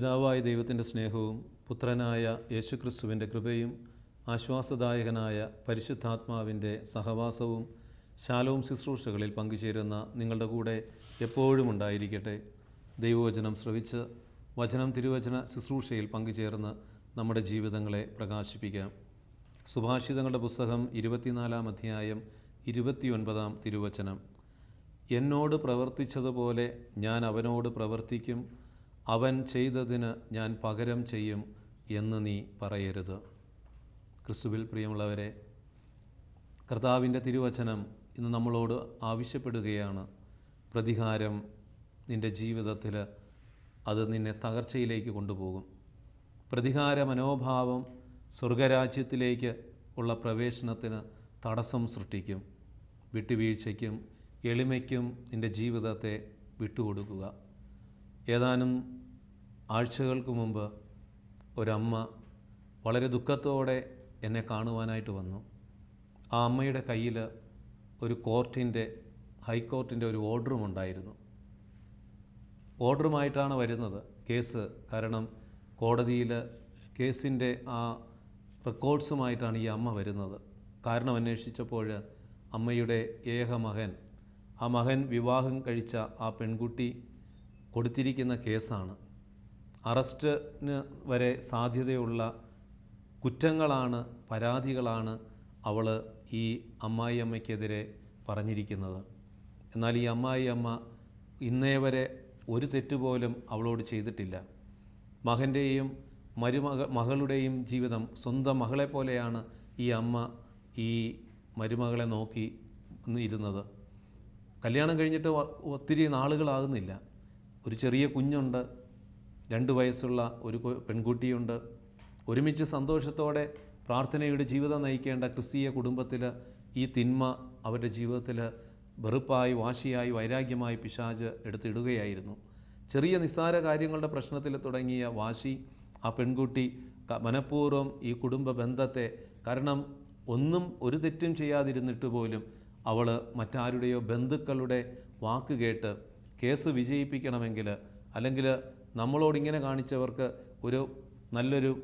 പിതാവായ ദൈവത്തിന്റെ സ്നേഹവും പുത്രനായ യേശുക്രിസ്തുവിന്റെ കൃപയും ആശ്വാസദായകനായ പരിശുദ്ധാത്മാവിന്റെ സഹവാസവും ശാലവും ശുശ്രൂഷകളിൽ പങ്കുചേരുന്ന നിങ്ങളുടെ കൂടെ എപ്പോഴും ഉണ്ടായിരിക്കട്ടെ. ദൈവവചനം ശ്രവിച്ച് വചനം തിരുവചന ശുശ്രൂഷയിൽ പങ്കുചേർന്ന് നമ്മുടെ ജീവിതങ്ങളെ പ്രകാശിപ്പിക്കാം. സുഭാഷിതങ്ങളുടെ പുസ്തകം ഇരുപത്തിനാലാം അധ്യായം ഇരുപത്തിയൊൻപതാം തിരുവചനം. എന്നോട് പ്രവർത്തിച്ചതുപോലെ ഞാൻ അവനോട് പ്രവർത്തിക്കും. അവൻ ചെയ്തതിന് ഞാൻ പകരം ചെയ്യും എന്ന് നീ പറയരുത്. ക്രിസ്തുവിൽ പ്രിയമുള്ളവരെ കർത്താവിന്റെ തിരുവചനം ഇന്ന് നമ്മളോട് ആവശ്യപ്പെടുകയാണ്. പ്രതികാരം നിന്റെ ജീവിതത്തിൽ അത് നിന്നെ തകർച്ചയിലേക്ക് കൊണ്ടുപോകും. പ്രതികാര മനോഭാവം സ്വർഗരാജ്യത്തിലേക്ക് ഉള്ള പ്രവേശനത്തിന് തടസ്സം സൃഷ്ടിക്കും. വിട്ടുവീഴ്ചയ്ക്കും എളിമയ്ക്കും നിന്റെ ജീവിതത്തെ വിട്ടുകൊടുക്കുക. ഏതാനും ആഴ്ചകൾക്ക് മുമ്പ് ഒരമ്മ വളരെ ദുഃഖത്തോടെ എന്നെ കാണുവാനായിട്ട് വന്നു. ആ അമ്മയുടെ കയ്യിൽ ഒരു കോർട്ടിന്റെ ഹൈക്കോർട്ടിന്റെ ഒരു ഓർഡറും ഉണ്ടായിരുന്നു ഓർഡറുമായിട്ടാണ് വരുന്നത് കേസ്. കാരണം കോടതിയിൽ കേസിന്റെ ആ റെക്കോർഡ്സുമായിട്ടാണ് ഈ അമ്മ വരുന്നത്. കാരണം അന്വേഷിച്ചപ്പോൾ അമ്മയുടെ ഏക മകൻ ആ മകൻ വിവാഹം കഴിച്ച ആ പെൺകുട്ടി കൊടുത്തിരിക്കുന്ന കേസാണ്. അറസ്റ്റിന് വരെ സാധ്യതയുള്ള കുറ്റങ്ങളാണ് പരാതികളാണ് അവൾ ഈ അമ്മായി അമ്മയ്ക്കെതിരെ പറഞ്ഞിരിക്കുന്നത്. എന്നാൽ ഈ അമ്മായി അമ്മ ഇന്നേ വരെ ഒരു തെറ്റുപോലും അവളോട് ചെയ്തിട്ടില്ല. മകന്റെയും മരുമക മകളുടെയും ജീവിതം സ്വന്തം മകളെ പോലെയാണ് ഈ അമ്മ ഈ മരുമകളെ നോക്കി ഇരുന്നത്. കല്യാണം കഴിഞ്ഞിട്ട് ഒത്തിരി നാളുകളാകുന്നില്ല. ഒരു ചെറിയ കുഞ്ഞുണ്ട്. രണ്ട് വയസ്സുള്ള ഒരു പെൺകുട്ടിയുണ്ട്. ഒരുമിച്ച് സന്തോഷത്തോടെ പ്രാർത്ഥനയുടെ ജീവിതം നയിക്കേണ്ട ക്രിസ്തീയ കുടുംബത്തിൽ ഈ തിന്മ അവരുടെ ജീവിതത്തിൽ വെറുപ്പായി വാശിയായി വൈരാഗ്യമായി പിശാജ് എടുത്തിടുകയായിരുന്നു. ചെറിയ നിസ്സാര കാര്യങ്ങളുടെ പ്രശ്നത്തിൽ തുടങ്ങിയ വാശി ആ പെൺകുട്ടി മനഃപൂർവം ഈ കുടുംബ ബന്ധത്തെ കാരണം ഒന്നും ഒരു തെറ്റും ചെയ്യാതിരുന്നിട്ട് പോലും അവൾ മറ്റാരുടെയോ ബന്ധുക്കളുടെ വാക്ക് കേട്ട് കേസ് വിജയിപ്പിക്കണമെങ്കിൽ അല്ലെങ്കിൽ നമ്മളോട് ഇങ്ങനെ കാണിച്ചവർക്ക് ഒരു നല്ലൊരു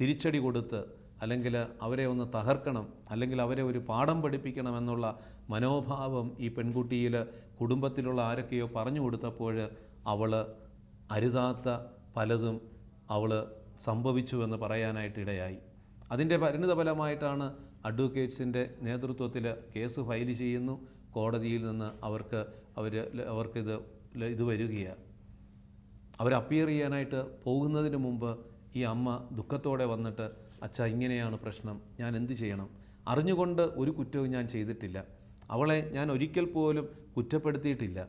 തിരിച്ചടി കൊടുത്ത് അല്ലെങ്കിൽ അവരെ ഒന്ന് തകർക്കണം അല്ലെങ്കിൽ അവരെ ഒരു പാഠം പഠിപ്പിക്കണം എന്നുള്ള മനോഭാവം ഈ പെൺകുട്ടിയിൽ കുടുംബത്തിലുള്ള ആരൊക്കെയോ പറഞ്ഞു കൊടുത്തപ്പോൾ അവൾ അരുതാത്ത പലതും അവൾ സംഭവിച്ചുവെന്ന് പറയാനായിട്ട് ഇടയായി. അതിന്റെ പരിണിത ഫലമായിട്ടാണ് അഡ്വക്കേറ്റ്സിന്റെ നേതൃത്വത്തിൽ കേസ് ഫയൽ ചെയ്യുന്നു. കോടതിയിൽ നിന്ന് അവർക്ക് അവർ അവർക്കിത് ഇത് വരികയാണ്. അവർ അപ്പിയർ ചെയ്യാനായിട്ട് പോകുന്നതിന് മുമ്പ് ഈ അമ്മ ദുഃഖത്തോടെ വന്നിട്ട് അച്ഛ ഇങ്ങനെയാണ് പ്രശ്നം. ഞാൻ എന്ത് ചെയ്യണം? അറിഞ്ഞുകൊണ്ട് ഒരു കുറ്റവും ഞാൻ ചെയ്തിട്ടില്ല. അവളെ ഞാൻ ഒരിക്കൽ പോലും കുറ്റപ്പെടുത്തിയിട്ടില്ല.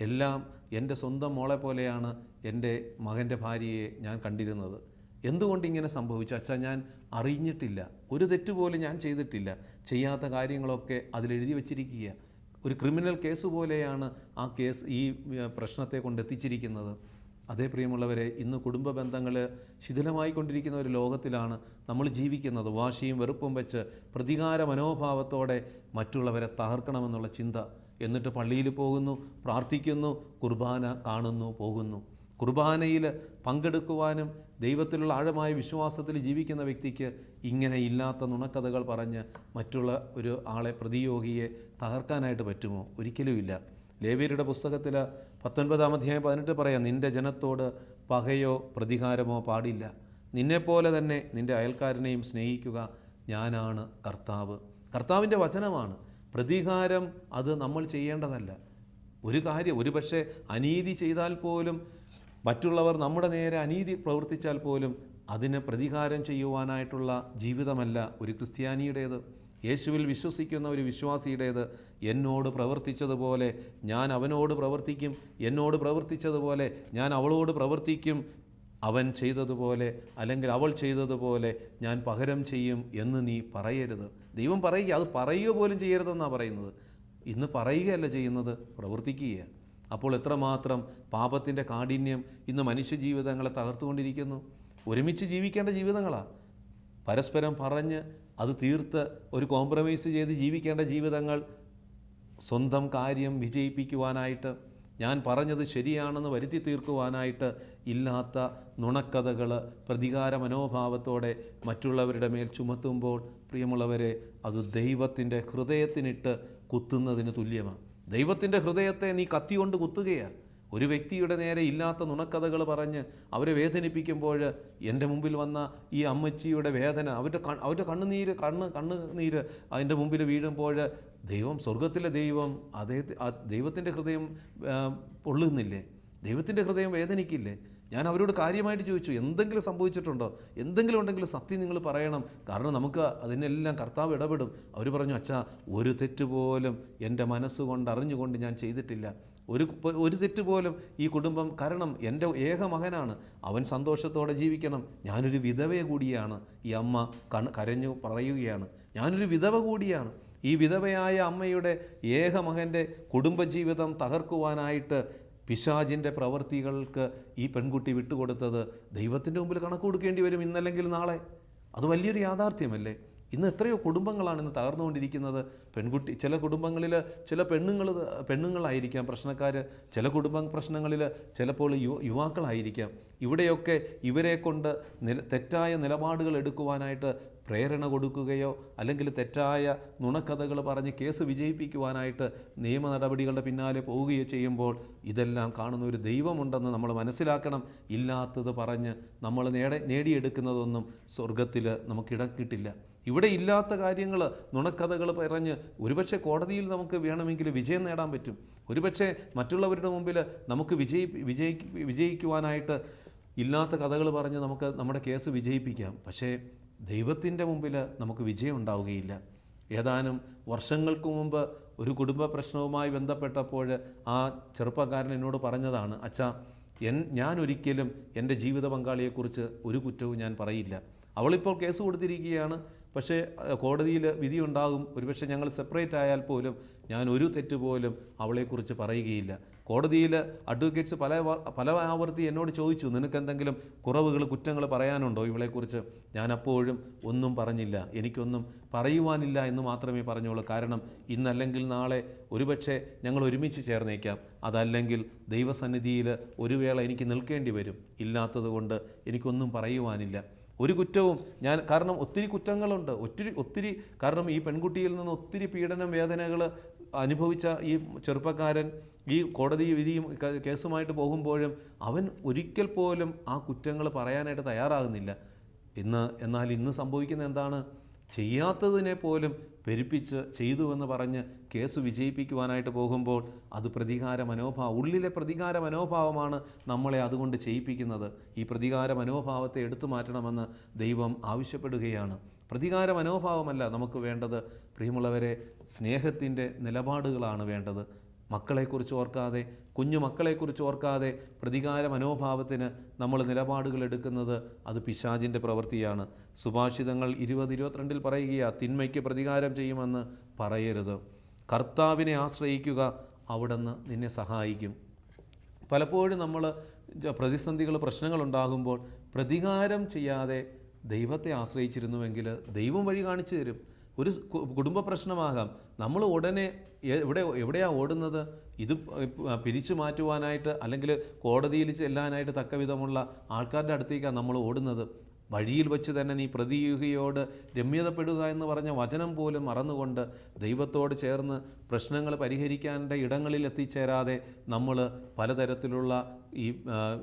എല്ലാം എന്റെ സ്വന്തം മോളെ പോലെയാണ് എന്റെ മകന്റെ ഭാര്യയെ ഞാൻ കണ്ടിരുന്നത്. എന്തുകൊണ്ട് ഇങ്ങനെ സംഭവിച്ചു? അച്ഛാ ഞാൻ അറിഞ്ഞിട്ടില്ല. ഒരു തെറ്റുപോലും ഞാൻ ചെയ്തിട്ടില്ല. ചെയ്യാത്ത കാര്യങ്ങളൊക്കെ അതിലെഴുതി വച്ചിരിക്കുക. ഒരു ക്രിമിനൽ കേസ് പോലെയാണ് ആ കേസ് ഈ പ്രശ്നത്തെ കൊണ്ട് കൊണ്ടെത്തിച്ചിരിക്കുന്നത് അതേ പ്രിയമുള്ളവരെ ഇന്ന് കുടുംബ ബന്ധങ്ങൾ ശിഥിലമായി കൊണ്ടിരിക്കുന്ന ഒരു ലോകത്തിലാണ് നമ്മൾ ജീവിക്കുന്നത്. വാശിയും വെറുപ്പും വെച്ച് പ്രതികാര മനോഭാവത്തോടെ മറ്റുള്ളവരെ തകർക്കണമെന്നുള്ള ചിന്ത എന്നിട്ട് പള്ളിയിൽ പോകുന്നു പ്രാർത്ഥിക്കുന്നു കുർബാന കാണുന്നു പോകുന്നു. കുർബാനയിൽ പങ്കെടുക്കുവാനും ദൈവത്തിലുള്ള ആഴമായ വിശ്വാസത്തിൽ ജീവിക്കുന്ന വ്യക്തിക്ക് ഇങ്ങനെ ഇല്ലാത്ത നുണക്കഥകൾ പറഞ്ഞ് മറ്റുള്ള ഒരു ആളെ പ്രതിയോഗിയെ തകർക്കാനായിട്ട് പറ്റുമോ? ഒരിക്കലുമില്ല. ലേവ്യരുടെ പുസ്തകത്തിൽ പത്തൊൻപതാം അധ്യായം പതിനെട്ട് പറയാം നിന്റെ ജനത്തോട് പകയോ പ്രതികാരമോ പാടില്ല. നിന്നെപ്പോലെ തന്നെ നിന്റെ അയൽക്കാരനെയും സ്നേഹിക്കുക ഞാനാണ് കർത്താവ്. കർത്താവിന്റെ വചനമാണ് പ്രതികാരം അത് നമ്മൾ ചെയ്യേണ്ടതല്ല. ഒരു കാര്യം ഒരു പക്ഷേ അനീതി ചെയ്താൽ പോലും മറ്റുള്ളവർ നമ്മുടെ നേരെ അനീതി പ്രവർത്തിച്ചാൽ പോലും അതിന് പ്രതികാരം ചെയ്യുവാനായിട്ടുള്ള ജീവിതമല്ല ഒരു ക്രിസ്ത്യാനിയുടേത്. യേശുവിൽ വിശ്വസിക്കുന്ന ഒരു വിശ്വാസിയുടേത് എന്നോട് പ്രവർത്തിച്ചതുപോലെ ഞാൻ അവനോട് പ്രവർത്തിക്കും എന്നോട് പ്രവർത്തിച്ചതുപോലെ ഞാൻ അവളോട് പ്രവർത്തിക്കും അവൻ ചെയ്തതുപോലെ അല്ലെങ്കിൽ അവൾ ചെയ്തതുപോലെ ഞാൻ പകരം ചെയ്യും എന്ന് നീ പറയരുത്. ദൈവം പറയുക അത് പറയുക പോലും ചെയ്യരുതെന്നാണ് പറയുന്നത്. ഇന്ന് പറയുകയല്ല ചെയ്യുന്നത് പ്രവർത്തിക്കുക അപ്പോൾ എത്രമാത്രം പാപത്തിന്റെ കാഠിന്യം ഇന്ന് മനുഷ്യ ജീവിതങ്ങളെ തകർത്തുകൊണ്ടിരിക്കുന്നു. ഒരുമിച്ച് ജീവിക്കേണ്ട ജീവിതങ്ങളാണ് പരസ്പരം പറഞ്ഞ് അത് തീർത്ത് ഒരു കോംപ്രമൈസ് ചെയ്ത് ജീവിക്കേണ്ട ജീവിതങ്ങൾ സ്വന്തം കാര്യം വിജയിപ്പിക്കുവാനായിട്ട് ഞാൻ പറഞ്ഞത് ശരിയാണെന്ന് വരുത്തി തീർക്കുവാനായിട്ട് ഇല്ലാത്ത നുണക്കഥകൾ പ്രതികാര മനോഭാവത്തോടെ മറ്റുള്ളവരുടെ മേൽ ചുമത്തുമ്പോൾ പ്രിയമുള്ളവരെ അത് ദൈവത്തിന്റെ ഹൃദയത്തിനിട്ട് കുത്തുന്നതിന് തുല്യമാണ്. ദൈവത്തിന്റെ ഹൃദയത്തെ നീ കത്തികൊണ്ട് കുത്തുകയാണ്. ഒരു വ്യക്തിയുടെ നേരെ ഇല്ലാത്ത നുണക്കഥകൾ പറഞ്ഞ് അവരെ വേദനിപ്പിക്കുമ്പോൾ എന്റെ മുമ്പിൽ വന്ന ഈ അമ്മച്ചിയുടെ വേദന അവരുടെ അവരുടെ കണ്ണുനീര് കണ്ണ് കണ്ണുനീര് അതിന്റെ മുമ്പിൽ വീഴുമ്പോൾ ദൈവം സ്വർഗത്തിലെ ദൈവം അദ്ദേഹത്തെ ആ ദൈവത്തിന്റെ ഹൃദയം പൊള്ളുന്നില്ലേ? ദൈവത്തിന്റെ ഹൃദയം വേദനിക്കില്ലേ? ഞാൻ അവരോട് കാര്യമായിട്ട് ചോദിച്ചു എന്തെങ്കിലും സംഭവിച്ചിട്ടുണ്ടോ? എന്തെങ്കിലും ഉണ്ടെങ്കിൽ സത്യം നിങ്ങൾ പറയണം. കാരണം നമുക്ക് അതിനെല്ലാം കർത്താവ് ഇടപെടും. അവർ പറഞ്ഞു അച്ഛാ ഒരു തെറ്റ് പോലും എന്റെ മനസ്സുകൊണ്ട് അറിഞ്ഞുകൊണ്ട് ഞാൻ ചെയ്തിട്ടില്ല. ഒരു ഒരു തെറ്റ് പോലും ഈ കുടുംബം കാരണം എന്റെ ഏക മകനാണ്. അവൻ സന്തോഷത്തോടെ ജീവിക്കണം. ഞാനൊരു വിധവയെ കൂടിയാണ്. ഈ അമ്മ കരഞ്ഞു പറയുകയാണ്. ഞാനൊരു വിധവ കൂടിയാണ്. ഈ വിധവയായ അമ്മയുടെ ഏക മകന്റെ കുടുംബജീവിതം തകർക്കുവാനായിട്ട് പിശാജിന്റെ പ്രവൃത്തികൾക്ക് ഈ പെൺകുട്ടി വിട്ടുകൊടുത്തത് ദൈവത്തിന്റെ മുമ്പിൽ കണക്ക് കൊടുക്കേണ്ടി വരും ഇന്നല്ലെങ്കിൽ നാളെ. അത് വലിയൊരു യാഥാർത്ഥ്യമല്ലേ? ഇന്ന് എത്രയോ കുടുംബങ്ങളാണ് ഇന്ന് തകർന്നുകൊണ്ടിരിക്കുന്നത്. പെൺകുട്ടി ചില കുടുംബങ്ങളിൽ ചില പെണ്ണുങ്ങൾ പെണ്ണുങ്ങളായിരിക്കാം പ്രശ്നക്കാർ ചില കുടുംബ പ്രശ്നങ്ങളിൽ ചിലപ്പോൾ യു യുവാക്കളായിരിക്കാം. ഇവിടെയൊക്കെ ഇവരെ കൊണ്ട് തെറ്റായ നിലപാടുകൾ എടുക്കുവാനായിട്ട് പ്രേരണ കൊടുക്കുകയോ അല്ലെങ്കിൽ തെറ്റായ നുണക്കഥകൾ പറഞ്ഞ് കേസ് വിജയിപ്പിക്കുവാനായിട്ട് നിയമ നടപടികളുടെ പിന്നാലെ പോവുകയോ ചെയ്യുമ്പോൾ ഇതെല്ലാം കാണുന്ന ഒരു ദൈവമുണ്ടെന്ന് നമ്മൾ മനസ്സിലാക്കണം. ഇല്ലാത്തത് പറഞ്ഞ് നമ്മൾ നേടെ നേടിയെടുക്കുന്നതൊന്നും സ്വർഗത്തിൽ നമുക്കിടം കിട്ടില്ല. ഇവിടെ ഇല്ലാത്ത കാര്യങ്ങൾ നുണക്കഥകൾ പറഞ്ഞ് ഒരുപക്ഷെ കോടതിയിൽ നമുക്ക് വേണമെങ്കിൽ വിജയം നേടാൻ പറ്റും. ഒരുപക്ഷെ മറ്റുള്ളവരുടെ മുമ്പിൽ നമുക്ക് വിജയി വിജയി വിജയിക്കുവാനായിട്ട് ഇല്ലാത്ത കഥകൾ പറഞ്ഞ് നമുക്ക് നമ്മുടെ കേസ് വിജയിപ്പിക്കാം. പക്ഷേ ദൈവത്തിന്റെ മുമ്പിൽ നമുക്ക് വിജയം ഉണ്ടാവുകയില്ല. ഏതാനും വർഷങ്ങൾക്ക് മുമ്പ് ഒരു കുടുംബ പ്രശ്നവുമായി ബന്ധപ്പെട്ടപ്പോൾ ആ ചെറുപ്പക്കാരൻ എന്നോട് പറഞ്ഞതാണ് അച്ഛാ എൻ ഞാൻ ഒരിക്കലും എന്റെ ജീവിത പങ്കാളിയെക്കുറിച്ച് ഒരു കുറ്റവും ഞാൻ പറയില്ല. അവളിപ്പോൾ കേസ് കൊടുത്തിരിക്കുകയാണ്. പക്ഷേ കോടതിയിൽ വിധി ഉണ്ടാകും. ഒരുപക്ഷെ ഞങ്ങൾ സെപ്പറേറ്റ് ആയാൽ പോലും ഞാൻ ഒരു തെറ്റ് പോലും അവളെക്കുറിച്ച് പറയുകയില്ല. കോടതിയിൽ അഡ്വക്കേറ്റ്സ് പല പല ആവർത്തി എന്നോട് ചോദിച്ചു നിനക്ക് എന്തെങ്കിലും കുറവുകൾ കുറ്റങ്ങൾ പറയാനുണ്ടോ? ഇവളെക്കുറിച്ച് ഞാൻ അപ്പോഴും ഒന്നും പറഞ്ഞില്ല. എനിക്കൊന്നും പറയുവാനില്ല എന്ന് മാത്രമേ പറഞ്ഞുള്ളൂ കാരണം ഇന്നല്ലെങ്കിൽ നാളെ ഒരുപക്ഷെ ഞങ്ങൾ ഒരുമിച്ച് ചേർന്നേക്കാം. അതല്ലെങ്കിൽ ദൈവസന്നിധിയിൽ ഒരു വേള എനിക്ക് നിൽക്കേണ്ടി വരും. ഇല്ലാത്തതുകൊണ്ട് എനിക്കൊന്നും പറയുവാനില്ല. ഒരു കുറ്റവും ഞാൻ കാരണം ഒത്തിരി കുറ്റങ്ങളുണ്ട്. ഒത്തിരി ഒത്തിരി കാരണം ഈ പെൺകുട്ടിയിൽ നിന്ന് ഒത്തിരി പീഡനം വേദനകൾ അനുഭവിച്ച ഈ ചെറുപ്പക്കാരൻ ഈ കോടതി വിധിയും കേസുമായിട്ട് പോകുമ്പോഴും അവൻ ഒരിക്കൽ പോലും ആ കുറ്റങ്ങൾ പറയാനായിട്ട് തയ്യാറാകുന്നില്ല. ഇന്ന് എന്നാൽ ഇന്ന് സംഭവിക്കുന്ന എന്താണ്? ചെയ്യാത്തതിനെ പോലും പെരുപ്പിച്ച് ചെയ്തു എന്ന് പറഞ്ഞ് കേസ് വിജയിപ്പിക്കുവാനായിട്ട് പോകുമ്പോൾ അത് പ്രതികാര മനോഭാവം ഉള്ളിലെ പ്രതികാര മനോഭാവമാണ് നമ്മളെ അതുകൊണ്ട് ചെയ്യിപ്പിക്കുന്നത്. ഈ പ്രതികാര മനോഭാവത്തെ എടുത്തു മാറ്റണമെന്ന് ദൈവം ആവശ്യപ്പെടുകയാണ്. പ്രതികാര മനോഭാവമല്ല നമുക്ക് വേണ്ടത്. പ്രിയമുള്ളവരെ സ്നേഹത്തിന്റെ നിലപാടുകളാണ് വേണ്ടത്. മക്കളെക്കുറിച്ച് ഓർക്കാതെ കുഞ്ഞു മക്കളെക്കുറിച്ച് ഓർക്കാതെ പ്രതികാര മനോഭാവത്തിന് നമ്മൾ നിലപാടുകൾ എടുക്കുന്നത് അത് പിശാചിന്റെ പ്രവൃത്തിയാണ്. സുഭാഷിതങ്ങൾ ഇരുപത് ഇരുപത്തിരണ്ടിൽ പറയുകയാ തിന്മയ്ക്ക് പ്രതികാരം ചെയ്യുമെന്ന് പറയരുത്. കർത്താവിനെ ആശ്രയിക്കുക അവിടുന്ന് നിന്നെ സഹായിക്കും. പലപ്പോഴും നമ്മൾ പ്രതിസന്ധികൾ പ്രശ്നങ്ങളുണ്ടാകുമ്പോൾ പ്രതികാരം ചെയ്യാതെ ദൈവത്തെ ആശ്രയിച്ചിരുന്നുവെങ്കിൽ ദൈവം വഴി കാണിച്ചു തരും. ഒരു കുടുംബ പ്രശ്നമാകാം. നമ്മൾ ഉടനെ എവിടെ എവിടെയാണ് ഓടുന്നത്? ഇത് പിരിച്ചു മാറ്റുവാനായിട്ട് അല്ലെങ്കിൽ കോടതിയിൽ ചെല്ലാനായിട്ട് തക്കവിധമുള്ള ആൾക്കാരുടെ അടുത്തേക്കാണ് നമ്മൾ ഓടുന്നത്. വഴിയിൽ വെച്ച് തന്നെ നീ പ്രതിയുഹിയോട് രമ്യതപ്പെടുക എന്ന് പറഞ്ഞ വചനം പോലും മറന്നുകൊണ്ട് ദൈവത്തോട് ചേർന്ന് പ്രശ്നങ്ങൾ പരിഹരിക്കാന്റെ ഇടങ്ങളിൽ എത്തിച്ചേരാതെ നമ്മൾ പലതരത്തിലുള്ള ഈ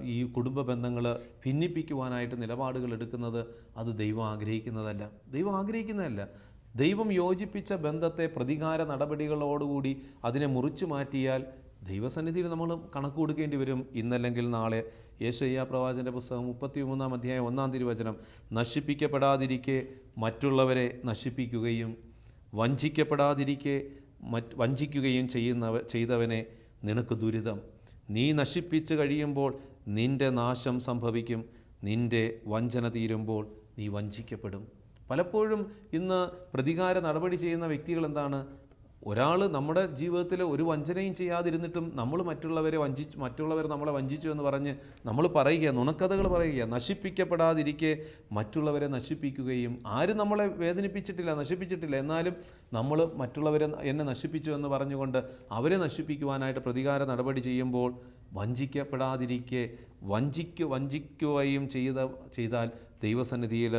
ഈ കുടുംബ ബന്ധങ്ങൾ ഭിന്നിപ്പിക്കുവാനായിട്ട് നിലപാടുകൾ എടുക്കുന്നത് അത് ദൈവം ആഗ്രഹിക്കുന്നതല്ല. ദൈവം ആഗ്രഹിക്കുന്നതല്ല. ദൈവം യോജിപ്പിച്ച ബന്ധത്തെ പ്രതികാര നടപടികളോടുകൂടി അതിനെ മുറിച്ചു മാറ്റിയാൽ ദൈവസന്നിധിയിൽ നമ്മൾ കണക്ക് കൊടുക്കേണ്ടി വരും. ഇന്നല്ലെങ്കിൽ നാളെ യേശയ്യ പ്രവാചന്റെ പുസ്തകം മുപ്പത്തി മൂന്നാം അധ്യായം ഒന്നാം തിരുവചനം. നശിപ്പിക്കപ്പെടാതിരിക്കെ മറ്റുള്ളവരെ നശിപ്പിക്കുകയും വഞ്ചിക്കപ്പെടാതിരിക്കെ മറ്റ് വഞ്ചിക്കുകയും ചെയ്യുന്നവ ചെയ്തവനെ നിനക്ക് ദുരിതം. നീ നശിപ്പിച്ച് കഴിയുമ്പോൾ നിന്റെ നാശം സംഭവിക്കും. നിന്റെ വഞ്ചന തീരുമ്പോൾ നീ വഞ്ചിക്കപ്പെടും. പലപ്പോഴും ഇന്ന് പ്രതികാര നടപടി ചെയ്യുന്ന വ്യക്തികൾ എന്താണ്? ഒരാൾ നമ്മുടെ ജീവിതത്തിൽ ഒരു വഞ്ചനയും ചെയ്യാതിരുന്നിട്ടും നമ്മൾ മറ്റുള്ളവരെ വഞ്ചിച്ച് മറ്റുള്ളവർ നമ്മളെ വഞ്ചിച്ചു എന്ന് പറഞ്ഞ് നമ്മൾ പറയുക നുണക്കഥകൾ പറയുക നശിപ്പിക്കപ്പെടാതിരിക്കെ മറ്റുള്ളവരെ നശിപ്പിക്കുകയും ആരും നമ്മളെ വേദനിപ്പിച്ചിട്ടില്ല നശിപ്പിച്ചിട്ടില്ല. എന്നാലും നമ്മൾ മറ്റുള്ളവരെ എന്നെ നശിപ്പിച്ചു എന്ന് പറഞ്ഞുകൊണ്ട് അവരെ നശിപ്പിക്കുവാനായിട്ട് പ്രതികാര നടപടി ചെയ്യുമ്പോൾ വഞ്ചിക്കപ്പെടാതിരിക്കെ വഞ്ചിക്കു വഞ്ചിക്കുകയും ചെയ്ത ചെയ്താൽ ദൈവസന്നിധിയിൽ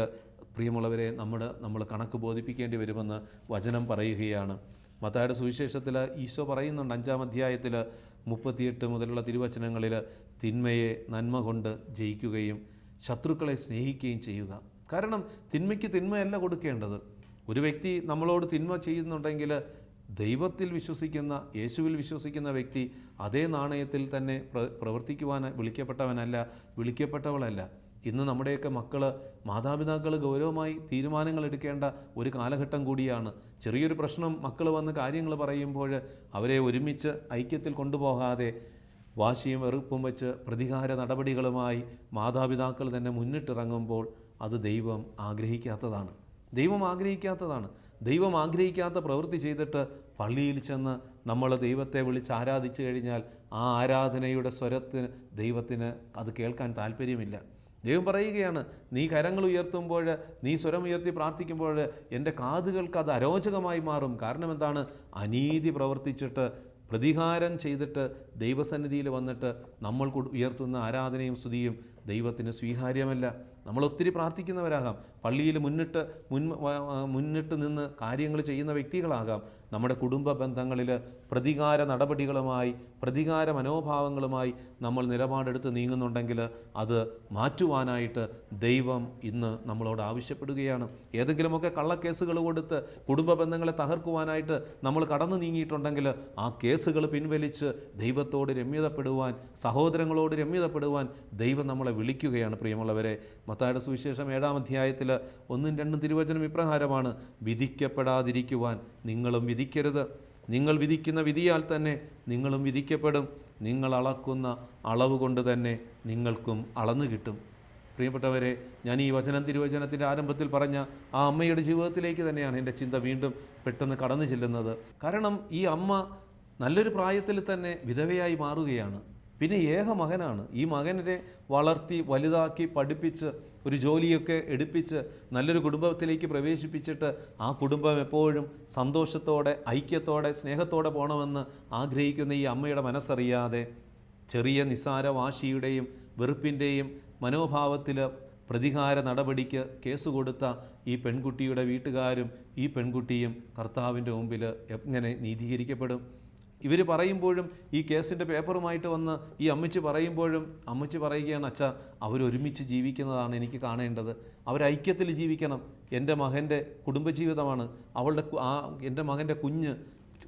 പ്രിയമുള്ളവരെ നമ്മുടെ നമ്മൾ കണക്ക് ബോധിപ്പിക്കേണ്ടി വരുമെന്ന് വചനം പറയുകയാണ്. മത്തായുടെ സുവിശേഷത്തിൽ ഈശോ പറയുന്നുണ്ട് അഞ്ചാം അധ്യായത്തിൽ മുപ്പത്തിയെട്ട് മുതലുള്ള തിരുവചനങ്ങളിൽ തിന്മയെ നന്മ കൊണ്ട് ജയിക്കുകയും ശത്രുക്കളെ സ്നേഹിക്കുകയും ചെയ്യുക. കാരണം തിന്മയ്ക്ക് തിന്മയല്ല കൊടുക്കേണ്ടത്. ഒരു വ്യക്തി നമ്മളോട് തിന്മ ചെയ്യുന്നുണ്ടെങ്കിൽ ദൈവത്തിൽ വിശ്വസിക്കുന്ന യേശുവിൽ വിശ്വസിക്കുന്ന വ്യക്തി അതേ നാണയത്തിൽ തന്നെ പ്ര പ്രവർത്തിക്കുവാൻ വിളിക്കപ്പെട്ടവനല്ല വിളിക്കപ്പെട്ടവളല്ല. ഇന്ന് നമ്മുടെയൊക്കെ മക്കൾ മാതാപിതാക്കൾ ഗൗരവമായി തീരുമാനങ്ങൾ എടുക്കേണ്ട ഒരു കാലഘട്ടം കൂടിയാണ്. ചെറിയൊരു പ്രശ്നം മക്കൾ വന്ന് കാര്യങ്ങൾ പറയുമ്പോൾ അവരെ ഒരുമിച്ച് ഐക്യത്തിൽ കൊണ്ടുപോകാതെ വാശിയും വെറുപ്പും വെച്ച് പ്രതികാര നടപടികളുമായി മാതാപിതാക്കൾ തന്നെ മുന്നിട്ടിറങ്ങുമ്പോൾ അത് ദൈവം ആഗ്രഹിക്കാത്തതാണ്. ദൈവം ആഗ്രഹിക്കാത്തതാണ്. ദൈവം ആഗ്രഹിക്കാത്ത പ്രവൃത്തി ചെയ്തിട്ട് പള്ളിയിൽ ചെന്ന് നമ്മൾ ദൈവത്തെ വിളിച്ച് ആരാധിച്ചു കഴിഞ്ഞാൽ ആ ആരാധനയുടെ സ്വരത്തിന് ദൈവത്തിന് അത് കേൾക്കാൻ താല്പര്യമില്ല. ദൈവം പറയുകയാണ് നീ കരങ്ങൾ ഉയർത്തുമ്പോൾ നീ സ്വരം ഉയർത്തി പ്രാർത്ഥിക്കുമ്പോൾ എന്റെ കാതുകൾക്ക് അത് അരോചകമായി മാറും. കാരണം എന്താണ്? അനീതി പ്രവർത്തിച്ചിട്ട് പ്രതികാരം ചെയ്തിട്ട് ദൈവസന്നിധിയിൽ വന്നിട്ട് നമ്മൾ ഉയർത്തുന്ന ആരാധനയും സ്തുതിയും ദൈവത്തിന് സ്വീകാര്യമല്ല. നമ്മൾ ഒത്തിരി പ്രാർത്ഥിക്കുന്നവരാകാം. പള്ളിയിൽ മുന്നിട്ട് മുൻ മുന്നിട്ട് നിന്ന് കാര്യങ്ങൾ ചെയ്യുന്ന വ്യക്തികളാകാം. നമ്മുടെ കുടുംബ ബന്ധങ്ങളിൽ പ്രതികാര നടപടികളുമായി പ്രതികാര മനോഭാവങ്ങളുമായി നമ്മൾ നിലപാടെടുത്ത് നീങ്ങുന്നുണ്ടെങ്കിൽ അത് മാറ്റുവാനായിട്ട് ദൈവം ഇന്ന് നമ്മളോട് ആവശ്യപ്പെടുകയാണ്. ഏതെങ്കിലുമൊക്കെ കള്ളക്കേസുകൾ കൊടുത്ത് കുടുംബ ബന്ധങ്ങളെ തകർക്കുവാനായിട്ട് നമ്മൾ കടന്നു നീങ്ങിയിട്ടുണ്ടെങ്കിൽ ആ കേസുകൾ പിൻവലിച്ച് ദൈവത്തോട് രമ്യതപ്പെടുവാൻ സഹോദരങ്ങളോട് രമ്യതപ്പെടുവാൻ ദൈവം നമ്മളെ വിളിക്കുകയാണ്. പ്രിയമുള്ളവരെ മത്തായുടെ സുവിശേഷം ഏഴാം അധ്യായത്തിൽ ഒന്നും രണ്ടും തിരുവചനം ഇപ്രകാരമാണ് വിധിക്കപ്പെടാതിരിക്കുവാൻ നിങ്ങളും വിധിക്കരുത്. നിങ്ങൾ വിധിക്കുന്ന വിധിയാൽ തന്നെ നിങ്ങളും വിധിക്കപ്പെടും. നിങ്ങൾ അളക്കുന്ന അളവ് കൊണ്ട് തന്നെ നിങ്ങൾക്കും അളന്നു കിട്ടും. പ്രിയപ്പെട്ടവരെ ഞാൻ ഈ വചനം തിരുവചനത്തിന്റെ ആരംഭത്തിൽ പറഞ്ഞ ആ അമ്മയുടെ ജീവിതത്തിലേക്ക് തന്നെയാണ് എന്റെ ചിന്ത വീണ്ടും പെട്ടെന്ന് കടന്നു ചെല്ലുന്നത്. കാരണം ഈ അമ്മ നല്ലൊരു പ്രായത്തിൽ തന്നെ വിധവയായി മാറുകയാണ്. പിന്നെ ഏക മകനാണ് ഈ മകനെ വളർത്തി വലുതാക്കി പഠിപ്പിച്ച് ഒരു ജോലിയൊക്കെ എടുപ്പിച്ച് നല്ലൊരു കുടുംബത്തിലേക്ക് പ്രവേശിപ്പിച്ചിട്ട് ആ കുടുംബം എപ്പോഴും സന്തോഷത്തോടെ ഐക്യത്തോടെ സ്നേഹത്തോടെ പോകണമെന്ന് ആഗ്രഹിക്കുന്ന ഈ അമ്മയുടെ മനസ്സറിയാതെ ചെറിയ നിസാര വാശിയുടെയും വെറുപ്പിന്റെയും മനോഭാവത്തിൽ പ്രതികാര നടപടിക്ക് കേസ് കൊടുത്ത ഈ പെൺകുട്ടിയുടെ വീട്ടുകാരും ഈ പെൺകുട്ടിയും കർത്താവിന്റെ മുമ്പിൽ എങ്ങനെ നീതീകരിക്കപ്പെടും? ഇവർ പറയുമ്പോഴും ഈ കേസിന്റെ പേപ്പറുമായിട്ട് വന്ന് ഈ അമ്മച്ചി പറയുമ്പോഴും അമ്മച്ചി പറയുകയാണ് അച്ഛ അവരൊരുമിച്ച് ജീവിക്കുന്നതാണ് എനിക്ക് കാണേണ്ടത്. അവർ ഐക്യത്തിൽ ജീവിക്കണം. എന്റെ മകന്റെ കുടുംബജീവിതമാണ്. അവളുടെ ആ എന്റെ മകന്റെ കുഞ്ഞ്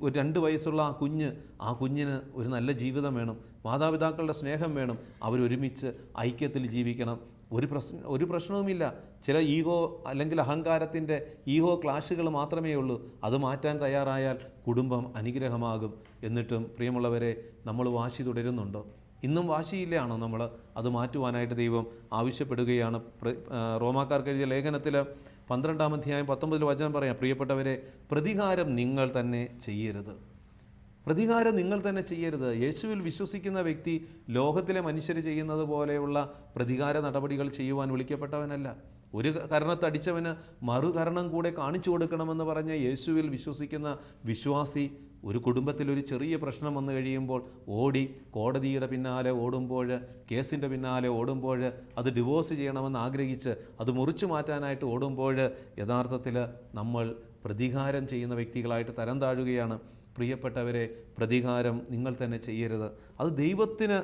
ഒരു രണ്ട് വയസ്സുള്ള ആ കുഞ്ഞ് ആ കുഞ്ഞിന് ഒരു നല്ല ജീവിതം വേണം. മാതാപിതാക്കളുടെ സ്നേഹം വേണം. അവരൊരുമിച്ച് ഐക്യത്തിൽ ജീവിക്കണം. ഒരു പ്രശ്ന ഒരു പ്രശ്നവുമില്ല. ചില ഈഗോ അല്ലെങ്കിൽ അഹങ്കാരത്തിന്റെ ഈഗോ ക്ലാഷുകൾ മാത്രമേ ഉള്ളൂ. അത് മാറ്റാൻ തയ്യാറായാൽ കുടുംബം അനുഗ്രഹമാകും. എന്നിട്ടും പ്രിയമുള്ളവരെ നമ്മൾ വാശി തുടരുന്നുണ്ടോ? ഇന്നും വാശിയില്ലയാണോ നമ്മൾ? അത് മാറ്റുവാനായിട്ട് ദൈവം ആവശ്യപ്പെടുകയാണ്. റോമാക്കാർക്ക് എഴുതിയ ലേഖനത്തിൽ പന്ത്രണ്ടാം അധ്യായം പത്തൊമ്പതിൽ വചനം പറയാം. പ്രിയപ്പെട്ടവരെ പ്രതികാരം നിങ്ങൾ തന്നെ ചെയ്യരുത്. പ്രതികാരം നിങ്ങൾ തന്നെ ചെയ്യരുത്. യേശുവിൽ വിശ്വസിക്കുന്ന വ്യക്തി ലോകത്തിലെ മനുഷ്യർ ചെയ്യുന്നത് പോലെയുള്ള പ്രതികാര നടപടികൾ ചെയ്യുവാൻ വിളിക്കപ്പെട്ടവനല്ല. ഒരു കരണത്തടിച്ചവന് മറുകരണം കൂടെ കാണിച്ചു കൊടുക്കണമെന്ന് പറഞ്ഞ യേശുവിൽ വിശ്വസിക്കുന്ന വിശ്വാസി ഒരു കുടുംബത്തിൽ ഒരു ചെറിയ പ്രശ്നം വന്നു കഴിയുമ്പോൾ ഓടി കോടതിയുടെ പിന്നാലെ ഓടുമ്പോൾ കേസിന്റെ പിന്നാലെ ഓടുമ്പോൾ അത് ഡിവോഴ്സ് ചെയ്യണമെന്ന് ആഗ്രഹിച്ച് അത് മുറിച്ചു മാറ്റാനായിട്ട് ഓടുമ്പോൾ യഥാർത്ഥത്തിൽ നമ്മൾ പ്രതികാരം ചെയ്യുന്ന വ്യക്തികളായിട്ട് തരം താഴുകയാണ്. പ്രിയപ്പെട്ടവരെ പ്രതികാരം നിങ്ങൾ തന്നെ ചെയ്യരുത്. അത് ദൈവത്തിന്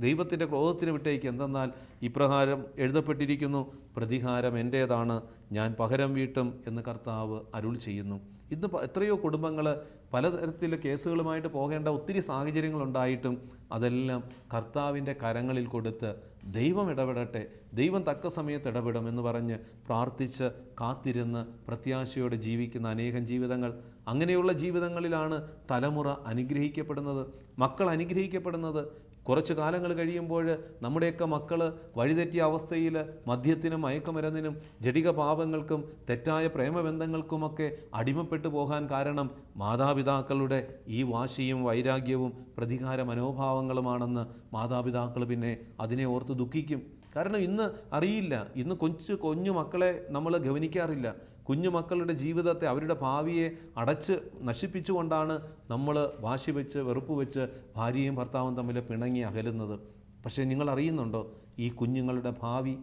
ദൈവത്തിന്റെ ക്രോധത്തിന് വിട്ടേക്ക്. എന്തെന്നാൽ ഇപ്രകാരം എഴുതപ്പെട്ടിരിക്കുന്നു പ്രതികാരം എന്റേതാണ് ഞാൻ പകരം വീട്ടും എന്ന് കർത്താവ് അരുൾ ചെയ്യുന്നു. ഇന്ന് എത്രയോ കുടുംബങ്ങൾ പലതരത്തിൽ കേസുകളുമായിട്ട് പോകേണ്ട ഒത്തിരി സാഹചര്യങ്ങളുണ്ടായിട്ടും അതെല്ലാം കർത്താവിന്റെ കരങ്ങളിൽ കൊടുത്ത് ദൈവം ഇടപെടട്ടെ ദൈവം തക്ക സമയത്ത് ഇടപെടും എന്ന് പറഞ്ഞ് പ്രാർത്ഥിച്ച് കാത്തിരുന്ന് പ്രത്യാശയോടെ ജീവിക്കുന്ന അനേകം ജീവിതങ്ങൾ. അങ്ങനെയുള്ള ജീവിതങ്ങളിലാണ് തലമുറ അനുഗ്രഹിക്കപ്പെടുന്നത്. മക്കൾ അനുഗ്രഹിക്കപ്പെടുന്നത്. കുറച്ച് കാലങ്ങൾ കഴിയുമ്പോൾ നമ്മുടെയൊക്കെ മക്കൾ വഴിതെറ്റിയ അവസ്ഥയിൽ മദ്യത്തിനും മയക്കുമരുന്നിനും ജടിക പാപങ്ങൾക്കും തെറ്റായ പ്രേമബന്ധങ്ങൾക്കുമൊക്കെ അടിമപ്പെട്ടു പോകാൻ കാരണം മാതാപിതാക്കളുടെ ഈ വാശിയും വൈരാഗ്യവും പ്രതികാര മനോഭാവങ്ങളുമാണെന്ന് മാതാപിതാക്കൾ പിന്നെ അതിനെ ഓർത്ത് ദുഃഖിക്കും. കാരണം ഇന്ന് അറിയില്ല. ഇന്ന് കൊച്ചു കൊഞ്ഞു മക്കളെ നമ്മൾ ഗവനിക്കാറില്ല. കുഞ്ഞു മക്കളുടെ ജീവിതത്തെ അവരുടെ ഭാവിയെ അടച്ച് നശിപ്പിച്ചുകൊണ്ടാണ് നമ്മൾ വാശി വെച്ച് വെറുപ്പ് വെച്ച് ഭാര്യയും ഭർത്താവും തമ്മിൽ പിണങ്ങി അകലുന്നത്. പക്ഷേ നിങ്ങൾ അറിയുന്നുണ്ടോ? ഈ കുഞ്ഞുങ്ങളുടെ ഭാവി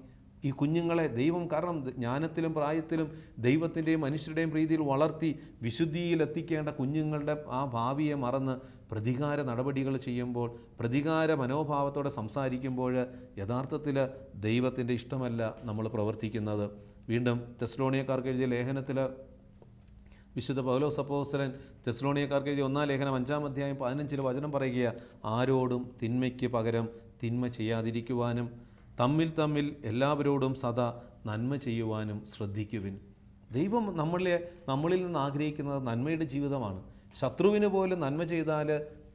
ഈ കുഞ്ഞുങ്ങളെ ദൈവം കാരണം ജ്ഞാനത്തിലും പ്രായത്തിലും ദൈവത്തിന്റെയും മനുഷ്യരുടെയും പ്രീതിയിൽ വളർത്തി വിശുദ്ധിയിലെത്തിക്കേണ്ട കുഞ്ഞുങ്ങളുടെ ആ ഭാവിയെ മറന്ന് പ്രതികാര നടപടികൾ ചെയ്യുമ്പോൾ പ്രതികാര മനോഭാവത്തോടെ സംസാരിക്കുമ്പോൾ യഥാർത്ഥത്തിൽ ദൈവത്തിന്റെ ഇഷ്ടമല്ല നമ്മൾ പ്രവർത്തിക്കുന്നത്. വീണ്ടും തെസ്ലോണിയക്കാർക്ക് എഴുതിയ ലേഖനത്തിൽ വിശുദ്ധ പൗലോ സപ്പോസലൻ തെസ്ലോണിയക്കാർക്ക് എഴുതിയ ഒന്നാം ലേഖനം അഞ്ചാം അധ്യായം പതിനഞ്ചിൽ വചനം പറയുക ആരോടും തിന്മയ്ക്ക് പകരം തിന്മ ചെയ്യാതിരിക്കുവാനും തമ്മിൽ തമ്മിൽ എല്ലാവരോടും സദാ നന്മ ചെയ്യുവാനും ശ്രദ്ധിക്കുവിൻ. ദൈവം നമ്മളെ നമ്മളിൽ നിന്ന് ആഗ്രഹിക്കുന്നത് നന്മയുടെ ജീവിതമാണ്. ശത്രുവിന് പോലും നന്മ ചെയ്താൽ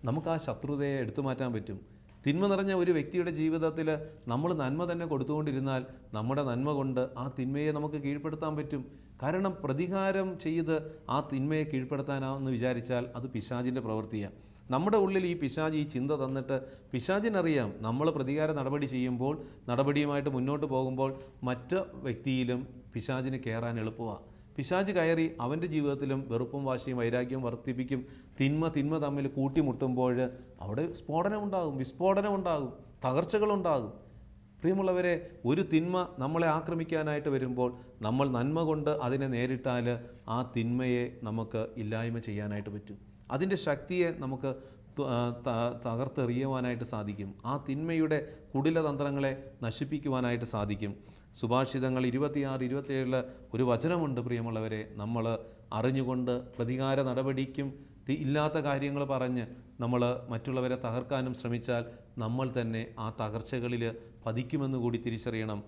നമുക്ക് ആ ശത്രുതയെ എടുത്തു മാറ്റാൻ പറ്റും. തിന്മ നിറഞ്ഞ ഒരു വ്യക്തിയുടെ ജീവിതത്തിൽ നമ്മൾ നന്മ തന്നെ കൊടുത്തുകൊണ്ടിരുന്നാൽ നമ്മുടെ നന്മ കൊണ്ട് ആ തിന്മയെ നമുക്ക് കീഴ്പ്പെടുത്താൻ പറ്റും. കാരണം പ്രതികാരം ചെയ്ത് ആ തിന്മയെ കീഴ്പ്പെടുത്താനാണെന്ന് വിചാരിച്ചാൽ അത് പിശാചിന്റെ പ്രവൃത്തിയാണ് നമ്മുടെ ഉള്ളിൽ ഈ പിശാജ് ഈ ചിന്ത തന്നിട്ട് പിശാചിനറിയാം നമ്മൾ പ്രതികാര നടപടി ചെയ്യുമ്പോൾ നടപടിയുമായിട്ട് മുന്നോട്ട് പോകുമ്പോൾ മറ്റ് വ്യക്തിയിലും പിശാചിന് കയറാൻ എളുപ്പമാണ് പിശാജ് കയറി അവന്റെ ജീവിതത്തിലും വെറുപ്പും വാശിയും വൈരാഗ്യവും വർദ്ധിപ്പിക്കും. തിന്മ തിന്മ തമ്മിൽ കൂട്ടിമുട്ടുമ്പോൾ അവിടെ സ്ഫോടനം ഉണ്ടാകും വിസ്ഫോടനം ഉണ്ടാകും തകർച്ചകളുണ്ടാകും പ്രിയമുള്ളവരെ ഒരു തിന്മ നമ്മളെ ആക്രമിക്കാനായിട്ട് വരുമ്പോൾ നമ്മൾ നന്മ കൊണ്ട് അതിനെ നേരിട്ടാൽ ആ തിന്മയെ നമുക്ക് ഇല്ലായ്മ ചെയ്യാനായിട്ട് പറ്റും. അതിന്റെ ശക്തിയെ നമുക്ക് തകർത്തെറിയുവാനായിട്ട് സാധിക്കും. ആ തിന്മയുടെ കുടിലതന്ത്രങ്ങളെ നശിപ്പിക്കുവാനായിട്ട് സാധിക്കും. സുഭാഷിതങ്ങൾ ഇരുപത്തിയാറ് ഇരുപത്തിയേഴിൽ ഒരു വചനമുണ്ട് പ്രിയമുള്ളവരെ. നമ്മൾ അറിഞ്ഞുകൊണ്ട് പ്രതികാര നടപടിക്കും ഇല്ലാത്ത കാര്യങ്ങൾ പറഞ്ഞ് നമ്മൾ മറ്റുള്ളവരെ തകർക്കാനും ശ്രമിച്ചാൽ നമ്മൾ തന്നെ ആ തകർച്ചകളിൽ പതിക്കുമെന്ന് കൂടി തിരിച്ചറിയണം.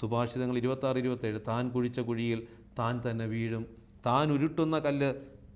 സുഭാഷിതങ്ങൾ ഇരുപത്താറ് ഇരുപത്തേഴ് താൻ കുഴിച്ച കുഴിയിൽ താൻ തന്നെ വീഴും. താൻ ഉരുട്ടുന്ന കല്ല്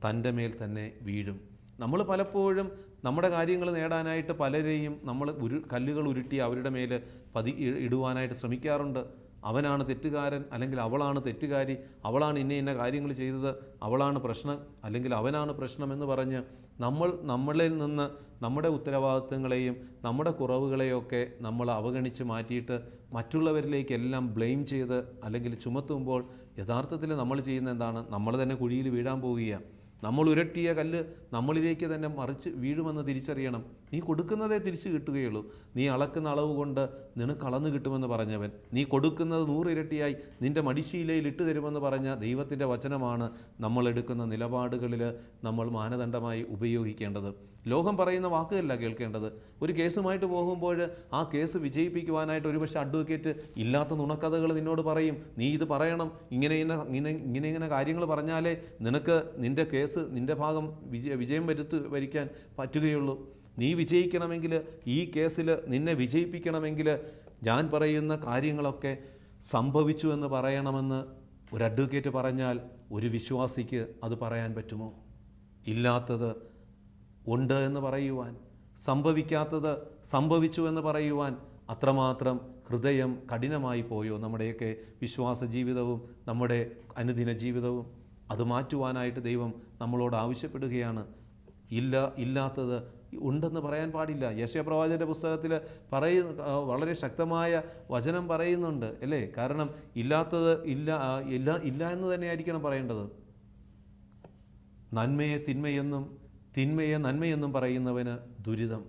തന്റെ മേൽ തന്നെ വീഴും. നമ്മൾ പലപ്പോഴും നമ്മുടെ കാര്യങ്ങൾ നേടാനായിട്ട് പലരെയും നമ്മൾ ഉരു കല്ലുകൾ ഉരുട്ടി അവരുടെ മേൽ പതി ഇടുവാനായിട്ട് ശ്രമിക്കാറുണ്ട്. അവനാണ് തെറ്റുകാരൻ അല്ലെങ്കിൽ അവളാണ് തെറ്റുകാരി അവളാണ് ഇന്ന ഇന്ന കാര്യങ്ങൾ ചെയ്തത് അവളാണ് പ്രശ്നം അല്ലെങ്കിൽ അവനാണ് പ്രശ്നം എന്ന് പറഞ്ഞ് നമ്മൾ നമ്മളിൽ നിന്ന് നമ്മുടെ ഉത്തരവാദിത്തങ്ങളെയും നമ്മുടെ കുറവുകളെയൊക്കെ നമ്മൾ അവഗണിച്ച് മാറ്റിയിട്ട് മറ്റുള്ളവരിലേക്കെല്ലാം ബ്ലെയിം ചെയ്ത് അല്ലെങ്കിൽ ചുമത്തുമ്പോൾ യഥാർത്ഥത്തിൽ നമ്മൾ ചെയ്യുന്ന എന്താണ്? നമ്മൾ തന്നെ കുഴിയിൽ വീഴാൻ പോവുകയാണ്. നമ്മൾ ഉരട്ടിയ കല്ല് നമ്മളിലേക്ക് തന്നെ മറിച്ച് വീഴുമെന്ന് തിരിച്ചറിയണം. നീ കൊടുക്കുന്നതേ തിരിച്ചു കിട്ടുകയുള്ളൂ. നീ അളക്കുന്ന അളവ് കൊണ്ട് നിനക്ക് അളന്നു കിട്ടുമെന്ന് പറഞ്ഞവൻ. നീ കൊടുക്കുന്നത് നൂറിരട്ടിയായി നിന്റെ മടിശീലയിൽ ഇട്ട് തരുമെന്ന് പറഞ്ഞ ദൈവത്തിന്റെ വചനമാണ് നമ്മൾ എടുക്കുന്ന നിലപാടുകളിൽ നമ്മൾ മാനദണ്ഡമായി ഉപയോഗിക്കേണ്ടത്. ലോകം പറയുന്ന വാക്കുകളല്ല കേൾക്കേണ്ടത്. ഒരു കേസുമായിട്ട് പോകുമ്പോൾ ആ കേസ് വിജയിപ്പിക്കുവാനായിട്ട് ഒരുപക്ഷെ അഡ്വക്കേറ്റ് ഇല്ലാത്ത നുണക്കഥകൾ നിന്നോട് പറയും. നീ ഇത് പറയണം. ഇങ്ങനെ ഇങ്ങനെ ഇങ്ങനെ ഇങ്ങനെ കാര്യങ്ങൾ പറഞ്ഞാലേ നിനക്ക് നിന്റെ കേസ് നിന്റെ ഭാഗം വിജയ വിജയം വരുത്ത് വരിക്കാൻ പറ്റുകയുള്ളൂ. നീ വിജയിക്കണമെങ്കിൽ ഈ കേസിൽ നിന്നെ വിജയിപ്പിക്കണമെങ്കിൽ ഞാൻ പറയുന്ന കാര്യങ്ങളൊക്കെ സംഭവിച്ചു എന്ന് പറയണമെന്ന് ഒരു അഡ്വക്കേറ്റ് പറഞ്ഞാൽ ഒരു വിശ്വാസിക്ക് അത് പറയാൻ പറ്റുമോ? ഇല്ലാത്തത് ഉണ്ട് എന്ന് പറയുവാൻ സംഭവിക്കാത്തത് സംഭവിച്ചു എന്ന് പറയുവാൻ അത്രമാത്രം ഹൃദയം കഠിനമായി പോയോ നമ്മുടെയൊക്കെ വിശ്വാസ ജീവിതവും നമ്മുടെ അനുദിന ജീവിതവും? അത് മാറ്റുവാനായിട്ട് ദൈവം നമ്മളോട് ആവശ്യപ്പെടുകയാണ്. ഇല്ല ഇല്ലാത്തത് ഉണ്ടെന്ന് പറയാൻ പാടില്ല. യശയപ്രവാചന്റെ പുസ്തകത്തിൽ പറയുന്ന വളരെ ശക്തമായ വചനം പറയുന്നുണ്ട് അല്ലേ? കാരണം ഇല്ലാത്തത് ഇല്ല ഇല്ല ഇല്ല എന്ന് തന്നെയായിരിക്കണം പറയേണ്ടത്. നന്മയെ തിന്മയെന്നും തിന്മയെ നന്മയെന്നും പറയുന്നവന് ദുരിതം.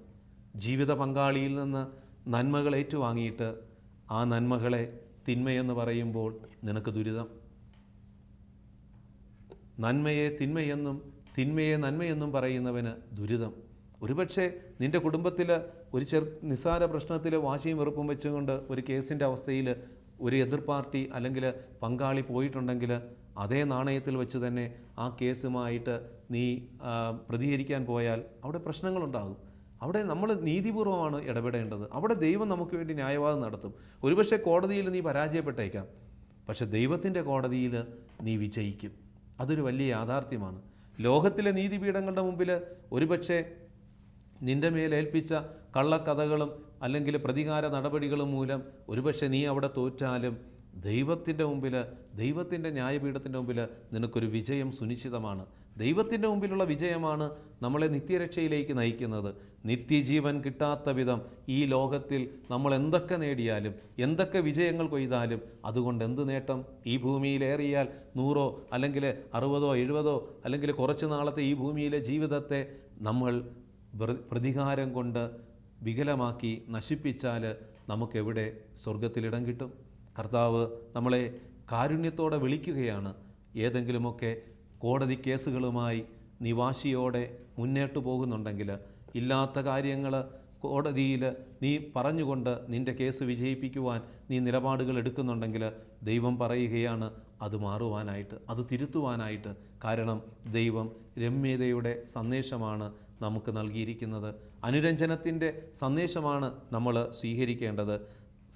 ജീവിത പങ്കാളിയിൽ നിന്ന് നന്മകൾ ഏറ്റുവാങ്ങിയിട്ട് ആ നന്മകളെ തിന്മയെന്ന് പറയുമ്പോൾ നിനക്ക് ദുരിതം. നന്മയെ തിന്മയെന്നും തിന്മയെ നന്മയെന്നും പറയുന്നവന് ദുരിതം. ഒരുപക്ഷെ നിന്റെ കുടുംബത്തിൽ ഒരു ചെറു നിസ്സാര പ്രശ്നത്തിൽ വാശിയും വെറുപ്പും വെച്ചുകൊണ്ട് ഒരു കേസിന്റെ അവസ്ഥയിൽ ഒരു എതിർ പാർട്ടി അല്ലെങ്കിൽ പങ്കാളി പോയിട്ടുണ്ടെങ്കിൽ അതേ നാണയത്തിൽ വെച്ച് തന്നെ ആ കേസുമായിട്ട് നീ പ്രതികരിക്കാൻ പോയാൽ അവിടെ പ്രശ്നങ്ങളുണ്ടാകും. അവിടെ നമ്മൾ നീതിപൂർവമാണ് ഇടപെടേണ്ടത്. അവിടെ ദൈവം നമുക്ക് വേണ്ടി ന്യായവാദം നടത്തും. ഒരുപക്ഷെ കോടതിയിൽ നീ പരാജയപ്പെട്ടേക്കാം. പക്ഷെ ദൈവത്തിന്റെ കോടതിയിൽ നീ വിജയിക്കും. അതൊരു വലിയ യാഥാർത്ഥ്യമാണ്. ലോകത്തിലെ നീതിപീഠങ്ങളുടെ മുമ്പിൽ ഒരുപക്ഷെ നിന്റെ മേലേൽപ്പിച്ച കള്ളക്കഥകളും അല്ലെങ്കിൽ പ്രതികാര നടപടികളും മൂലം ഒരുപക്ഷെ നീ അവിടെ തോറ്റാലും ദൈവത്തിന്റെ മുമ്പിൽ ദൈവത്തിന്റെ ന്യായപീഠത്തിന്റെ മുമ്പിൽ നിനക്കൊരു വിജയം സുനിശ്ചിതമാണ്. ദൈവത്തിന്റെ മുമ്പിലുള്ള വിജയമാണ് നമ്മളെ നിത്യരക്ഷയിലേക്ക് നയിക്കുന്നത്. നിത്യജീവൻ കിട്ടാത്ത വിധം ഈ ലോകത്തിൽ നമ്മൾ എന്തൊക്കെ നേടിയാലും എന്തൊക്കെ വിജയങ്ങൾ കൊയ്താലും അതുകൊണ്ട് എന്ത് നേട്ടം? ഈ ഭൂമിയിലേറിയാൽ നൂറോ അല്ലെങ്കിൽ അറുപതോ എഴുപതോ അല്ലെങ്കിൽ കുറച്ച് നാളത്തെ ഈ ഭൂമിയിലെ ജീവിതത്തെ നമ്മൾ പ്രതികാരം കൊണ്ട് വികലമാക്കി നശിപ്പിച്ചാൽ നമുക്കെവിടെ സ്വർഗത്തിലിടം കിട്ടും? കർത്താവ് നമ്മളെ കാരുണ്യത്തോടെ വിളിക്കുകയാണ്. ഏതെങ്കിലുമൊക്കെ കോടതി കേസുകളുമായി നിവാശിയോടെ മുന്നേട്ടു പോകുന്നുണ്ടെങ്കിൽ ഇല്ലാത്ത കാര്യങ്ങൾ കോടതിയിൽ നീ പറഞ്ഞുകൊണ്ട് നിന്റെ കേസ് വിജയിപ്പിക്കുവാൻ നീ നിലപാടുകൾ എടുക്കുന്നുണ്ടെങ്കിൽ ദൈവം പറയുകയാണ് അത് മാറുവാനായിട്ട് അത് തിരുത്തുവാനായിട്ട്. കാരണം ദൈവം രമ്യതയുടെ സന്ദേശമാണ് നമുക്ക് നൽകിയിരിക്കുന്നത്. അനുരഞ്ജനത്തിന്റെ സന്ദേശമാണ് നമ്മൾ സ്വീകരിക്കേണ്ടത്.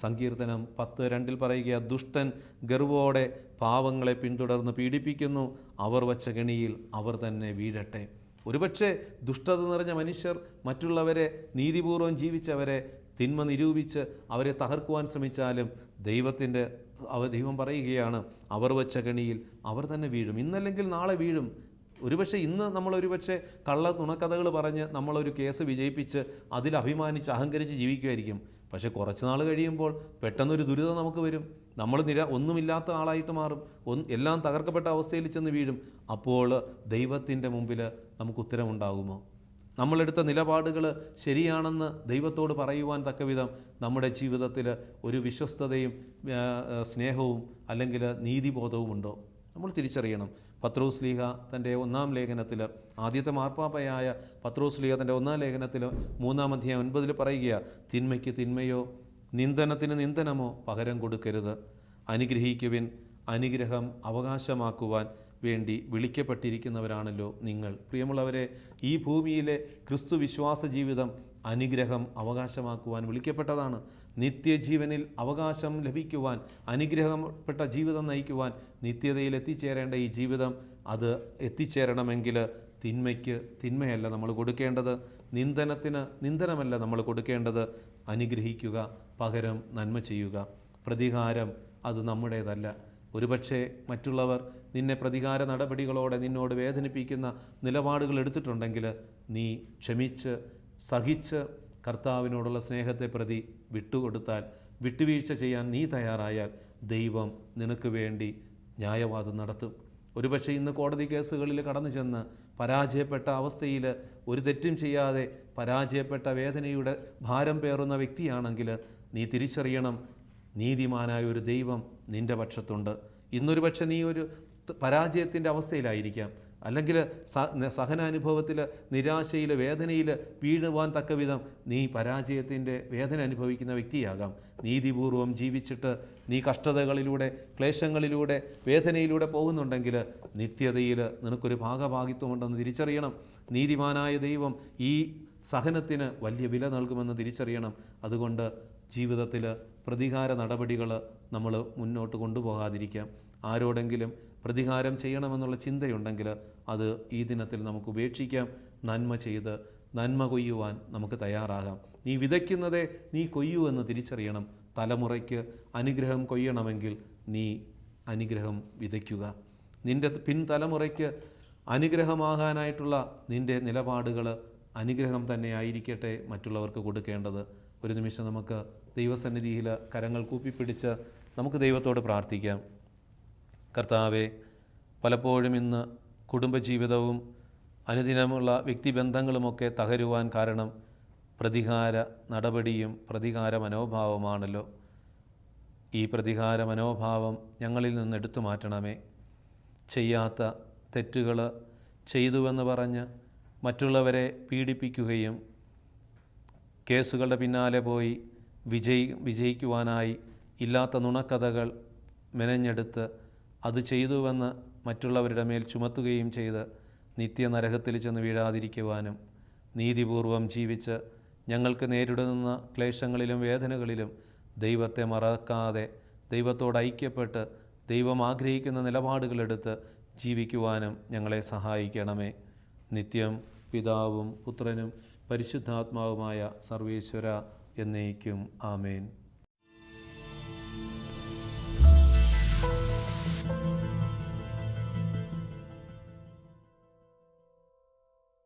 സങ്കീർത്തനം പത്ത് രണ്ടിൽ പറയുക ദുഷ്ടൻ ഗർവോടെ പാവങ്ങളെ പിന്തുടർന്ന് പീഡിപ്പിക്കുന്നു. അവർ വച്ച കെണിയിൽ അവർ തന്നെ വീഴട്ടെ. ഒരുപക്ഷെ ദുഷ്ടത നിറഞ്ഞ മനുഷ്യർ മറ്റുള്ളവരെ നീതിപൂർവം ജീവിച്ചവരെ തിന്മ നിരൂപിച്ച് അവരെ തകർക്കുവാൻ ശ്രമിച്ചാലും ദൈവത്തിന്റെ അവ ദൈവം പറയുകയാണ് അവർ വച്ച കെണിയിൽ അവർ തന്നെ വീഴും. ഇന്നല്ലെങ്കിൽ നാളെ വീഴും. ഒരുപക്ഷെ ഇന്ന് നമ്മൾ ഒരുപക്ഷെ കള്ള നുണക്കഥകൾ പറഞ്ഞ് നമ്മളൊരു കേസ് വിജയിപ്പിച്ച് അതിൽ അഭിമാനിച്ച് അഹങ്കരിച്ച് ജീവിക്കുമായിരിക്കും. പക്ഷെ കുറച്ച് നാൾ കഴിയുമ്പോൾ പെട്ടെന്നൊരു ദുരിതം നമുക്ക് വരും. നമ്മൾ നിര ഒന്നുമില്ലാത്ത ആളായിട്ട് മാറും. ഒന്ന് എല്ലാം തകർക്കപ്പെട്ട അവസ്ഥയിൽ ചെന്ന് വീഴും. അപ്പോൾ ദൈവത്തിന്റെ മുമ്പിൽ നമുക്ക് ഉത്തരമുണ്ടാകുമോ? നമ്മളെടുത്ത നിലപാടുകൾ ശരിയാണെന്ന് ദൈവത്തോട് പറയുവാൻ തക്കവിധം നമ്മുടെ ജീവിതത്തിൽ ഒരു വിശ്വസ്തതയും സ്നേഹവും അല്ലെങ്കിൽ നീതിബോധവും ഉണ്ടോ നമ്മൾ തിരിച്ചറിയണം. പത്രോസ് ലീഹ തന്റെ ഒന്നാം ലേഖനത്തിൽ ആദ്യത്തെ മാർപ്പാപ്പയായ പത്രോസ് ലീഹ തന്റെ ഒന്നാം ലേഖനത്തിൽ മൂന്നാം അധ്യായം ഒൻപതിൽ പറയുക തിന്മയ്ക്ക് തിന്മയോ നിന്ദനത്തിന് നിന്ദനമോ പകരം കൊടുക്കരുത്. അനുഗ്രഹിക്കുവിൻ അനുഗ്രഹം അവകാശമാക്കുവാൻ വേണ്ടി വിളിക്കപ്പെട്ടിരിക്കുന്നവരാണല്ലോ നിങ്ങൾ. പ്രിയമുള്ളവരെ ഈ ഭൂമിയിലെ ക്രിസ്തു വിശ്വാസ ജീവിതം അനുഗ്രഹം അവകാശമാക്കുവാൻ വിളിക്കപ്പെട്ടതാണ്. നിത്യജീവനിൽ അവകാശം ലഭിക്കുവാൻ അനുഗ്രഹപ്പെട്ട ജീവിതം നയിക്കുവാൻ നിത്യതയിൽ എത്തിച്ചേരേണ്ട ഈ ജീവിതം അത് എത്തിച്ചേരണമെങ്കിൽ തിന്മയ്ക്ക് തിന്മയല്ല നമ്മൾ കൊടുക്കേണ്ടത്. നിന്ദനത്തിന് നിന്ദനമല്ല നമ്മൾ കൊടുക്കേണ്ടത്. അനുഗ്രഹിക്കുക പകരം നന്മ ചെയ്യുക. പ്രതികാരം അത് നമ്മുടേതല്ല. ഒരുപക്ഷെ മറ്റുള്ളവർ നിന്നെ പ്രതികാര നടപടികളോടെ നിന്നോട് വേദനിപ്പിക്കുന്ന നിലപാടുകൾ എടുത്തിട്ടുണ്ടെങ്കിൽ നീ ക്ഷമിച്ച് സഹിച്ച് കർത്താവിനോടുള്ള സ്നേഹത്തെ പ്രതി വിട്ടുകൊടുത്താൽ വിട്ടുവീഴ്ച ചെയ്യാൻ നീ തയ്യാറായാൽ ദൈവം നിനക്ക് വേണ്ടി ന്യായവാദം നടത്തും. ഒരുപക്ഷെ ഇന്ന് കോടതി കേസുകളിൽ കടന്നു ചെന്ന് പരാജയപ്പെട്ട അവസ്ഥയിൽ ഒരു തെറ്റും ചെയ്യാതെ പരാജയപ്പെട്ട വേദനയുടെ ഭാരം പേറുന്ന വ്യക്തിയാണെങ്കിൽ നീ തിരിച്ചറിയണം. നീതിമാനായ ഒരു ദൈവം നിന്റെ പക്ഷത്തുണ്ട്. ഇന്നൊരു പക്ഷെ നീ ഒരു പരാജയത്തിന്റെ അവസ്ഥയിലായിരിക്കാം. അല്ലെങ്കിൽ സഹനാനുഭവത്തിൽ നിരാശയിൽ വേദനയിൽ വീഴുവാൻ തക്ക വിധം നീ പരാജയത്തിന്റെ വേദന അനുഭവിക്കുന്ന വ്യക്തിയാകാം. നീതിപൂർവം ജീവിച്ചിട്ട് നീ കഷ്ടതകളിലൂടെ ക്ലേശങ്ങളിലൂടെ വേദനയിലൂടെ പോകുന്നുണ്ടെങ്കിൽ നിത്യതയിൽ നിനക്കൊരു ഭാഗഭാഗിത്വമുണ്ടെന്ന് തിരിച്ചറിയണം. നീതിമാനായ ദൈവം ഈ സഹനത്തിന് വലിയ വില നൽകുമെന്ന് തിരിച്ചറിയണം. അതുകൊണ്ട് ജീവിതത്തിൽ പ്രതികാര നടപടികൾ നമ്മൾ മുന്നോട്ട് കൊണ്ടുപോകാതിരിക്കാം. ആരോടെങ്കിലും പ്രതികാരം ചെയ്യണമെന്നുള്ള ചിന്തയുണ്ടെങ്കിൽ അത് ഈ ദിനത്തിൽ നമുക്ക് ഉപേക്ഷിക്കാം. നന്മ ചെയ്ത് നന്മ കൊയ്യുവാൻ നമുക്ക് തയ്യാറാകാം. നീ വിതയ്ക്കുന്നതേ നീ കൊയ്യൂ എന്ന് തിരിച്ചറിയണം. തലമുറയ്ക്ക് അനുഗ്രഹം കൊയ്യണമെങ്കിൽ നീ അനുഗ്രഹം വിതയ്ക്കുക. നിന്റെ പിൻതലമുറയ്ക്ക് അനുഗ്രഹമാകാനായിട്ടുള്ള നിന്റെ നിലപാടുകൾ അനുഗ്രഹം തന്നെ ആയിരിക്കട്ടെ മറ്റുള്ളവർക്ക് കൊടുക്കേണ്ടത്. ഒരു നിമിഷം നമുക്ക് ദൈവസന്നിധിയിൽ കരങ്ങൾ കൂപ്പിപ്പിടിച്ച് നമുക്ക് ദൈവത്തോട് പ്രാർത്ഥിക്കാം. കർത്താവെ പലപ്പോഴും ഇന്ന് കുടുംബജീവിതവും അനുദിനമുള്ള വ്യക്തിബന്ധങ്ങളുമൊക്കെ തകരുവാൻ കാരണം പ്രതികാര നടപടിയും പ്രതികാര മനോഭാവമാണല്ലോ. ഈ പ്രതികാര മനോഭാവം ഞങ്ങളിൽ നിന്ന് എടുത്തു മാറ്റണമേ. ചെയ്യാത്ത തെറ്റുകൾ ചെയ്തുവെന്ന് പറഞ്ഞ് മറ്റുള്ളവരെ പീഡിപ്പിക്കുകയും കേസുകളുടെ പിന്നാലെ പോയി വിജയി വിജയിക്കുവാനായി ഇല്ലാത്ത നുണക്കഥകൾ മെനഞ്ഞെടുത്ത് അത് ചെയ്തുവെന്ന് മറ്റുള്ളവരുടെ മേൽ ചുമത്തുകയും ചെയ്ത് നിത്യനരകത്തിൽ ചെന്ന് വീഴാതിരിക്കുവാനും നീതിപൂർവം ജീവിച്ച് ഞങ്ങൾക്ക് നേരിടുന്ന ക്ലേശങ്ങളിലും വേദനകളിലും ദൈവത്തെ മറക്കാതെ ദൈവത്തോട് ഐക്യപ്പെട്ട് ദൈവം ആഗ്രഹിക്കുന്ന നിലപാടുകളെടുത്ത് ജീവിക്കുവാനും ഞങ്ങളെ സഹായിക്കണമേ. നിത്യം പിതാവും പുത്രനും പരിശുദ്ധാത്മാവുമായ സർവീശ്വര എന്നേക്കും. ആമേൻ.